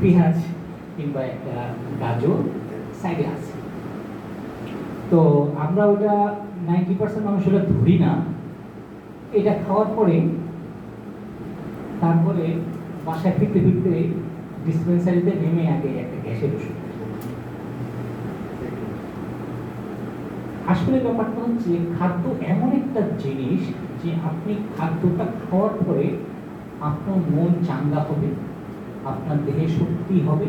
পেঁয়াজ। কিংবা একটা গাজর সাইডে আছে। তো আমরা ওটা নাইনটি পার্সেন্ট মানুষ ওটা ধরি না। এটা খাওয়ার পরে তারপরে বাসায় ফিরতে ফিরতে ডিসপেন্সারিতে নেমে আগে একটা গ্যাসের ওষুধ। আসলে ব্যাপারটা হচ্ছে খাদ্য এমন একটা জিনিস যে আপনি খাদ্যটা খাওয়ার পরে আপনার মন চাঙ্গা হবে। আপনার দেহে শক্তি হবে,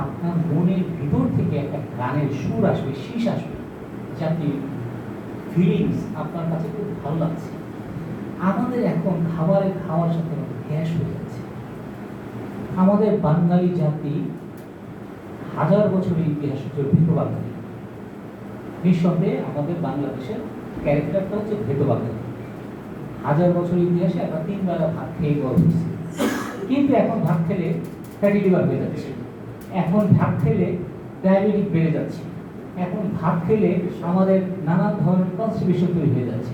আপনার মনের ভিতর থেকে একটা গানের সুর আসবে, শীষ আসবে যে আপনি ফিলিংস আপনার কাছে খুব ভালো লাগছে। আমাদের এখন খাবারের খাওয়ার সাথে গ্যাস হয়ে যাচ্ছে। আমাদের বাঙালি জাতি হাজার বছরের ইতিহাস হচ্ছে ভীত বাঙালি। নিঃসন্দেহে আমাদের বাংলাদেশের ক্যারেক্টারটা হচ্ছে ভেদ বাঙালি। হাজার বছর ইতিহাসে আমরা তিন বেলা ভাত খেয়ে হয়েছি কিন্তু এখন ভাত খেলে ফ্যাটি লিভার হয়ে যাচ্ছে। এখন ভাত খেলে ডায়াবেটিক বেড়ে যাচ্ছে। এখন ভাত খেলে আমাদের নানান ধরনের কনস্টিপেশন তৈরি হয়ে যাচ্ছে।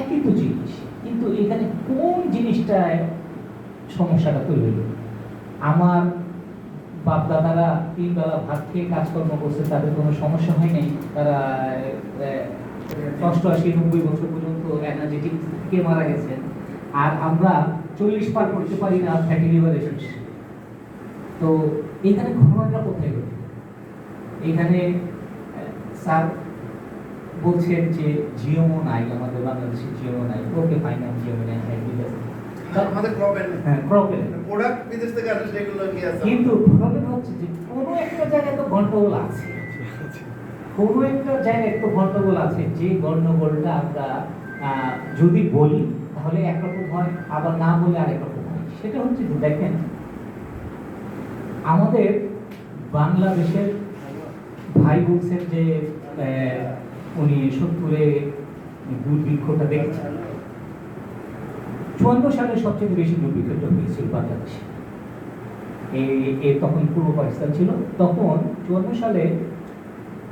একই তো জিনিস, কিন্তু এখানে কোন জিনিসটায় সমস্যাটা তৈরি হলো? আমার বাপ দাদারা তিন বেলা ভাত খেয়ে কাজকর্ম করছে, তাদের কোনো সমস্যা হয় নাই? তারা অষ্টআশি নব্বই বছর পর্যন্ত এনার্জেটিক থেকে মারা গেছেন। আর আমরা চল্লিশ পার করতে পারি না ফ্যাটি লিভার এসেছে তো এখানে ঘটনাটা কোথায় ঘটে এখানে স্যার বলছেন যে জিওমো নাই আমাদের বাংলাদেশে জিওমো নাই ওকে ফাইন জিওমো নাই হ্যাঁ ঠিক আছে। আমাদের ক্রপের হ্যাঁ ক্রপের প্রোডাক্ট বিদেশ থেকে আসে সেগুলো কি আছে? কিন্তু প্রবলেম হচ্ছে যে কোনো একটা জায়গায় তো গন্ডগোল আছে। কোনো একটা জায়গায় তো গন্ডগোল আছে যে গন্ডগোলটা আমরা যদি বলি তাহলে একরকম হয়, আবার না বলে আরেক রকম হয়। সেটা হচ্ছে দেখেন, আমাদের বাংলাদেশের ভাই বলছেন যে উনি সত্তরে দুর্ভিক্ষটা দেখেছেন। চুয়ান্ন সালে সবচেয়ে বেশি দুর্ভিক্ষটা হয়েছিল বাংলাদেশে। এ তখন পূর্ব পাকিস্তান ছিল। তখন চুয়ান্ন সালে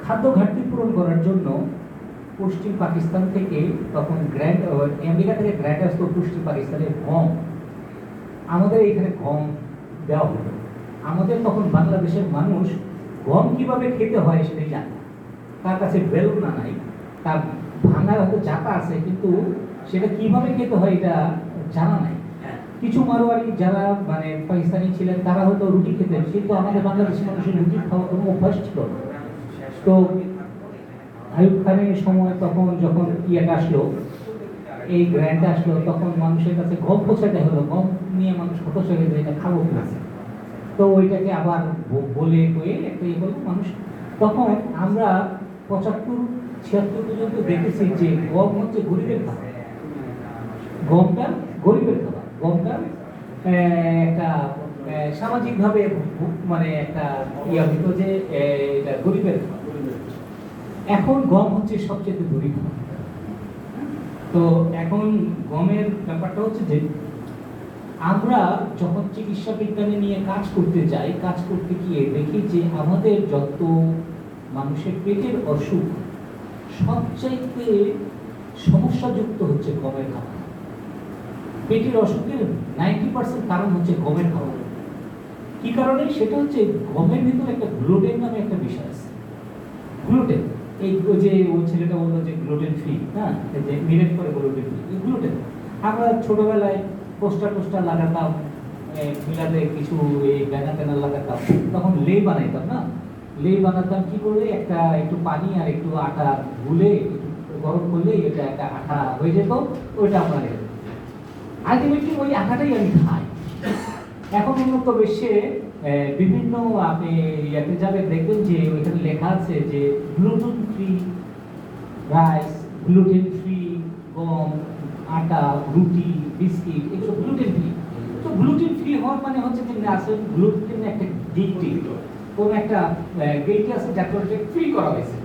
খাদ্য ঘাটতি পূরণ করার জন্য পশ্চিম পাকিস্তান থেকে তখন গ্র্যান্ড আমেরিকা থেকে গ্র্যান্ড আসতো পশ্চিম পাকিস্তানের গম। আমাদের এখানে গম দেওয়া হতো। আমাদের তখন বাংলাদেশের মানুষ গম কীভাবে খেতে হয় সেটাই জানে তার কাছে বেলুনা নাই তার ভাঙার হয়তো চাকা আছে কিন্তু সেটা কীভাবে খেতে হয় এটা জানা নাই। কিছু মারোয়ারি যারা মানে পাকিস্তানি ছিলেন তারা হয়তো রুটি খেতেন কিন্তু আমাদের বাংলাদেশের মানুষের রুটি খাওয়া কোনো অভ্যাস ছিল তো আয়ুব খানের সময় তখন যখন ইয়েটা আসলো, এই গ্র্যান্ড আসলো, তখন মানুষের কাছে গম পৌঁছাতে হলো। গম নিয়ে মানুষ হতাশ হয়ে গেছে এটা খাব তো ওইটাকে আবার বলে কয়ে একটা ইয়ে করল মানুষ। তখন আমরা পঁচাত্তর, ছিয়াত্তর পর্যন্ত দেখেছি যে গম হচ্ছে গরিবের খাবার। গমটা গরিবের খাবার। গমটা একটা সামাজিকভাবে মানে একটা ইয়া হইতো যে এটা গরিবের খাবার। এখন গম হচ্ছে সবচেয়ে দরিদ্র। তো এখন গমের ব্যাপারটা হচ্ছে যে, আমরা যখন চিকিৎসা বিজ্ঞানে নিয়ে কাজ করতে যাই, কাজ করতে গিয়ে দেখি যে আমাদের যত মানুষের পেটের অসুখ, সবচাইতে সমস্যাযুক্ত হচ্ছে গমের খাবার। পেটের অসুখের নাইনটি পার্সেন্ট কারণ হচ্ছে গমের খাবার। কি কারণে? সেটা হচ্ছে গমের ভিতরে একটা গ্লুটেন নামে একটা বিষয় আছে। গ্লুটেন। এই যে ওই ছেলেটা বলল যে গ্লুটেন ফ্রি হ্যাঁ? যে মিলেট করে গ্লুটেন ফ্রি গ্লুটেন আমরা ছোটবেলায় পোস্টার টোস্টার লাগাতাম মিলাতে কিছু এই ব্যানার ট্যানার লাগাতাম, তখন লে বানাইতাম, না? লে বানাতাম কি করে? একটা একটু পানি আর একটু আটা গুলে গরম করলে এটা একটা আঠা হয়ে যেত, ওইটা আমরা আলটিমেটলি ওই আঠাটাই আমি খাই। এখন উন্নত বিশ্বে বিভিন্ন আপনি ইয়াতে যাবেন, দেখবেন যে ওইখানে লেখা আছে যে gluten free rice gluten free গম, আটা, রুটি, বিস্কিট, এসব গ্লুটেন ফ্রি তো গ্লুটেন ফ্রি হওয়ার মানে হচ্ছে যে আসলে গ্লুটেন একটা গিল্টি কোন একটা গিল্টি আছে যাকে ফ্রি করা হয়েছে।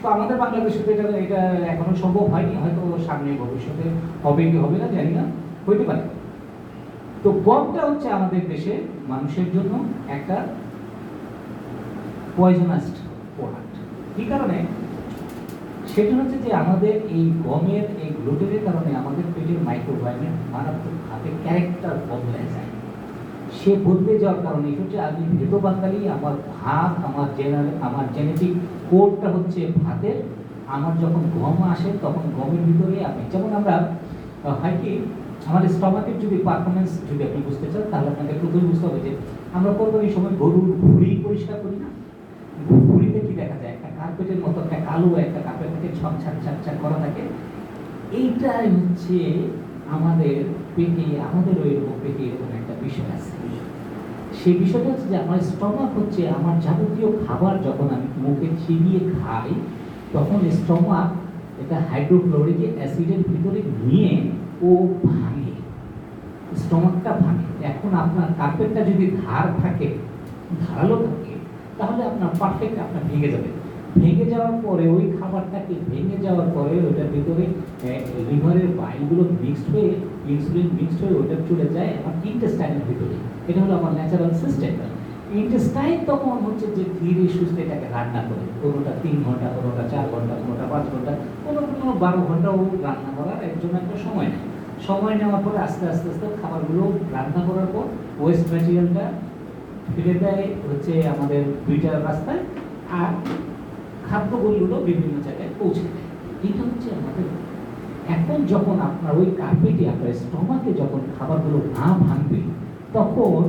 তো আমাদের বাংলাদেশে তো এটা এটা এখনও সম্ভব হয়নি, হয়তো সামনে ভবিষ্যতে হবে কি হবে না, জানি না, হইতে পারে। তো গমটা হচ্ছে আমাদের দেশে মানুষের জন্য একটা পয়জনাস প্রোডাক্ট কি কারণে? সেটা হচ্ছে যে আমাদের এই গমের, এই গ্লুটেনের কারণে আমাদের পেটের মাইক্রোবায়োমের মারাত্মক ভাবে ক্যারেক্টার বদলে যায়। সে বদলে যাওয়ার কারণে হচ্ছে আমি ভেত বাঙালি, আমার ভাত, আমার জেনারেল আমার জেনেটিক কোডটা হচ্ছে ভাতের। আমার যখন গম আসে, তখন গমের ভিতরে আমি, যেমন আমরা হয় কি, আমাদের স্টমাকের যদি পারফরমেন্স যদি আপনি বুঝতে চান, তাহলে আপনাকে প্রথমে বুঝতে হবে যে আমরা কোরবানির সময় গরুর ভুঁড়ি পরিষ্কার করি না ভুঁড়িতে কি দেখা যায় একটা কার্পেটের মতো একটা কালো একটা কার্পেট থাকে, ছক, ছাক ছাক ছাক করা থাকে। এইটাই হচ্ছে আমাদের পেটে, আমাদের ওই রকম পেটে এরকম একটা বিষয় আছে। সেই বিষয়টা হচ্ছে যে আমার স্টমাক হচ্ছে আমার যাবতীয় খাবার যখন আমি মুখে চিবিয়ে খাই, তখন স্টমাক এটা হাইড্রোক্লোরিক অ্যাসিডের ভিতরে নিয়ে ও ভাঙে। স্টমাকটা ভাঙে। এখন আপনার কার্পেটটা যদি ধার থাকে, ধারালো থাকে, তাহলে আপনার পারফেক্ট আপনার ভেঙে যাবে। ভেঙে যাওয়ার পরে, ওই খাবারটাকে ভেঙে যাওয়ার পরে ওটার ভিতরে লিভারের বাইলগুলো মিক্সড হয়ে ইনসুলিন মিক্সড হয়ে ওটা চলে যায়, আমার ইন্টেস্টাইনের ভিতরে। এটা হলো আমার ন্যাচারাল সিস্টেম ইন্টেস্টাইন তখন হচ্ছে যে ধীরে সুস্থে এটাকে রান্না করে। কোনোটা তিন ঘণ্টা, কোনোটা চার ঘণ্টা, কোনোটা পাঁচ ঘণ্টা, কোনো কোনো বারো ঘন্টাও রান্না করার এর জন্য একটা সময় নেয়। সময় নেওয়ার পরে আস্তে আস্তে আস্তে খাবারগুলো রান্না করার পর ওয়েস্ট ম্যাটেরিয়ালটা ফিরে দেয় হচ্ছে আমাদের দুইটার রাস্তায়। আর খাদ্যগুলো বিভিন্ন জায়গায় পৌঁছে দেয়। এটা হচ্ছে আমাদের এখন যখন আপনার ওই কার্পেটে আপনার স্টমাকে যখন খাবারগুলো না ভাঙবে, তখন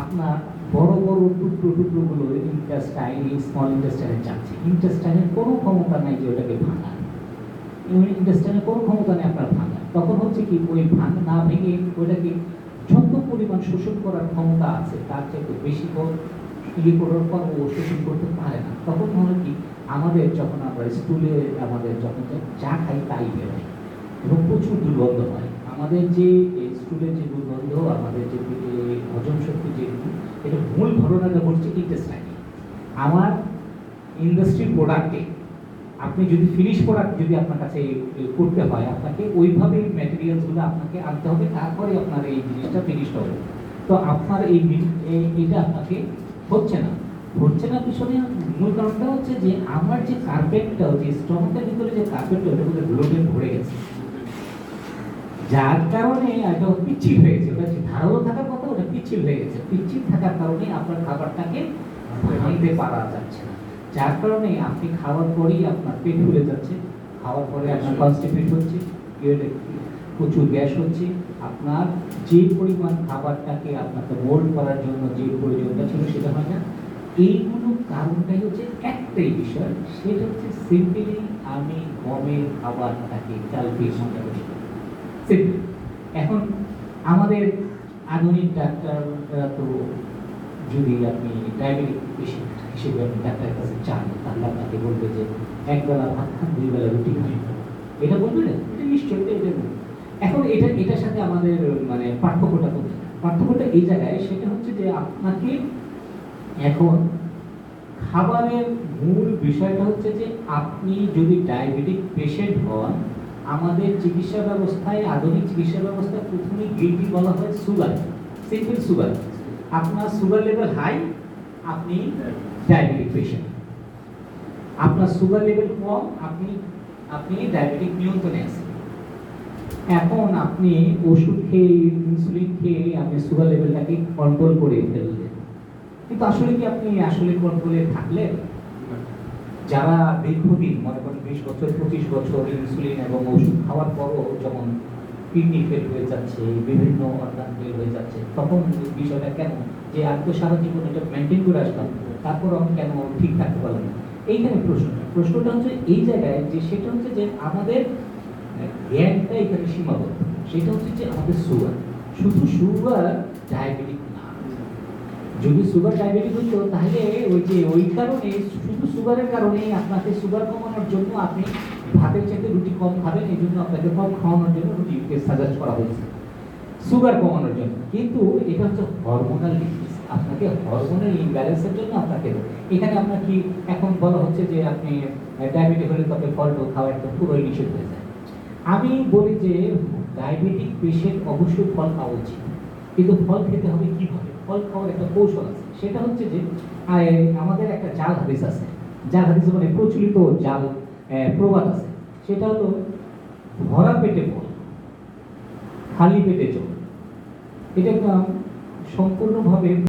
আপনার বড় বড় টুকরো, টুকরোগুলো ইন্টাস্টাইন স্মল ইন্টাস্টাইনে যাচ্ছে। ইন্টাস্টাইনের কোনো ক্ষমতা নাই যে ওটাকে ভাঙার। ইন্টাস্টাইনের কোনো ক্ষমতা নেই আপনার ভাঙার। তখন হচ্ছে কি, ওই ভাঙ না ভেঙে ওইটাকে যত পরিমাণ শোষণ করার ক্ষমতা আছে, তার চাইতে বেশি ইয়ে করার পর ও শোষণ করতে পারে না। তখন হলো কি আমাদের যখন আমরা স্কুলে, আমাদের যখন যা খাই তাই বেরোয় এবং প্রচুর দুর্গন্ধ হয়। আমাদের যে স্কুলের যে দুর্গন্ধ, আমাদের যে হজম শক্তি যে এটা মূল ঘটনাটা ঘটছে ইন্টেস্টাইনে আমার ইন্ডাস্ট্রি প্রোডাক্টে আপনি যদি ফিনিশ প্রোডাক্ট যদি আপনার কাছে করতে হয়, আপনাকে ওইভাবে ম্যাটেরিয়ালসগুলো আপনাকে আনতে হবে, তারপরে আপনার এই জিনিসটা ফিনিশ হবে। তো আপনার এই- এটা আপনাকে হচ্ছে না। হচ্ছে না পিছনে? মূল কারণটা হচ্ছে যে আমার যে কার্পেটটা যে স্টমাকের ভিতরে যে কার্পেটটা ওটা মধ্যে গ্লোবেন ভরে গেছে। যার কারণে এটা পিচ্ছিল হয়ে গেছে। ওটা ধারালো থাকার কথা ওটা পিচ্ছিল হয়ে গেছে। পিচ্ছিল থাকার কারণে আপনার খাবারটাকে ভাঙতে পারা যাচ্ছে না। যার কারণে আপনি খাওয়ার পরেই আপনার পেট ফুলে যাচ্ছে। খাওয়ার পরে আপনার কনস্টিপেট হচ্ছে। প্রচুর গ্যাস হচ্ছে। আপনার যে পরিমাণ খাবারটাকে আপনাকে মোল্ড করার জন্য যে প্রয়োজনটা ছিল সেটা হয় না। এইগুলো কারণটাই হচ্ছে একটাই বিষয়, সেটা হচ্ছে সিম্পলি আমি গমের খাবারটাকে ক্যালকুলেশন করি সিম্পল এখন আমাদের আধুনিক ডাক্তাররা তো যদি আপনি ডায়াবেটিক পেশেন্ট হিসেবে আপনি ডাক্তারের কাছে চান, তাহলে আপনাকে বলবে যে এক বেলা ভাত খান, দুই বেলা রুটি খান। এটা বলবে না, এটা নিশ্চয়ই এটা এখন এটা, এটার সাথে আমাদের মানে পার্থক্যটা কোথায় পার্থক্যটা এই জায়গায়, সেটা হচ্ছে যে আপনাকে এখন খাবারের মূল বিষয়টা হচ্ছে যে আপনি যদি ডায়াবেটিক পেশেন্ট হন, আমাদের চিকিৎসা ব্যবস্থায়, আধুনিক চিকিৎসা ব্যবস্থায় প্রথমে গিলটি বলা হয় সুগার সিম্পল সুগার আপনার সুগার লেভেল হাই আপনি ডায়াবেটিক পেশেন্ট আপনার সুগার লেভেল কম, আপনি আপনি ডায়াবেটিক নিয়ন্ত্রণে আছেন। এখন আপনি ওষুধ খেয়ে ইনসুলিন খেয়ে আপনি সুগার লেভেলটাকে কন্ট্রোল করে ফেললেন। কিন্তু আসলে কি আপনি আসলে কন্ট্রোলে থাকলেন? যারা দীর্ঘদিন, মনে করেন বিশ বছর, পঁচিশ বছর ইনসুলিন এবং ওষুধ খাওয়ার পরও যেমন কিডনি ফেল হয়ে যাচ্ছে, বিভিন্ন অর্গান ফেল হয়ে যাচ্ছে, তখন বিষয়টা কেন? যে আমি তো সারা জীবন এটা মেনটেন করে আসলাম তারপর আমি কেন ঠিক থাকতে পারলাম এইখানে প্রশ্নটা। প্রশ্নটা হচ্ছে এই জায়গায় যে সেটা হচ্ছে যে আমাদের জ্ঞানটা এখানে সীমাবদ্ধ। সেটা হচ্ছে যে আমাদের সুগার শুধু সুগার ডায়াবেটিক যদি সুগার ডায়াবেটিক হতো, তাহলে ওই যে, ওই কারণে, শুধু সুগারের কারণে আপনাকে সুগার কমানোর জন্য আপনি ভাতের চাইতে রুটি কম খাবেন, এই জন্য আপনাকে কম খাওয়ানোর জন্য রুটিকে সাজেস্ট করা হয়েছে। সুগার কমানোর জন্য। কিন্তু এটা হচ্ছে হরমোনাল আপনাকে হরমোনাল ইমব্যালেন্সের জন্য আপনাকে এখানে আপনার কি, এখন বলা হচ্ছে যে আপনি ডায়াবেটিক হলে তবে ফল খাওয়া একদম পুরোই নিষেধ হয়ে যায়। আমি বলি যে ডায়াবেটিক পেশেন্ট অবশ্যই ফল খাওয়া উচিত। কিন্তু ফল খেতে হবে কীভাবে? ফল খাওয়ার একটা কৌশল আছে। সেটা হচ্ছে যে আমাদের একটা জাল হাদিস আছে। জাল হাদিস মানে প্রচলিত জাল প্রবাদ আছে। সেটা হলো, ভরা পেটে ফল, খালি পেটে জল। এটা একটা সম্পূর্ণভাবে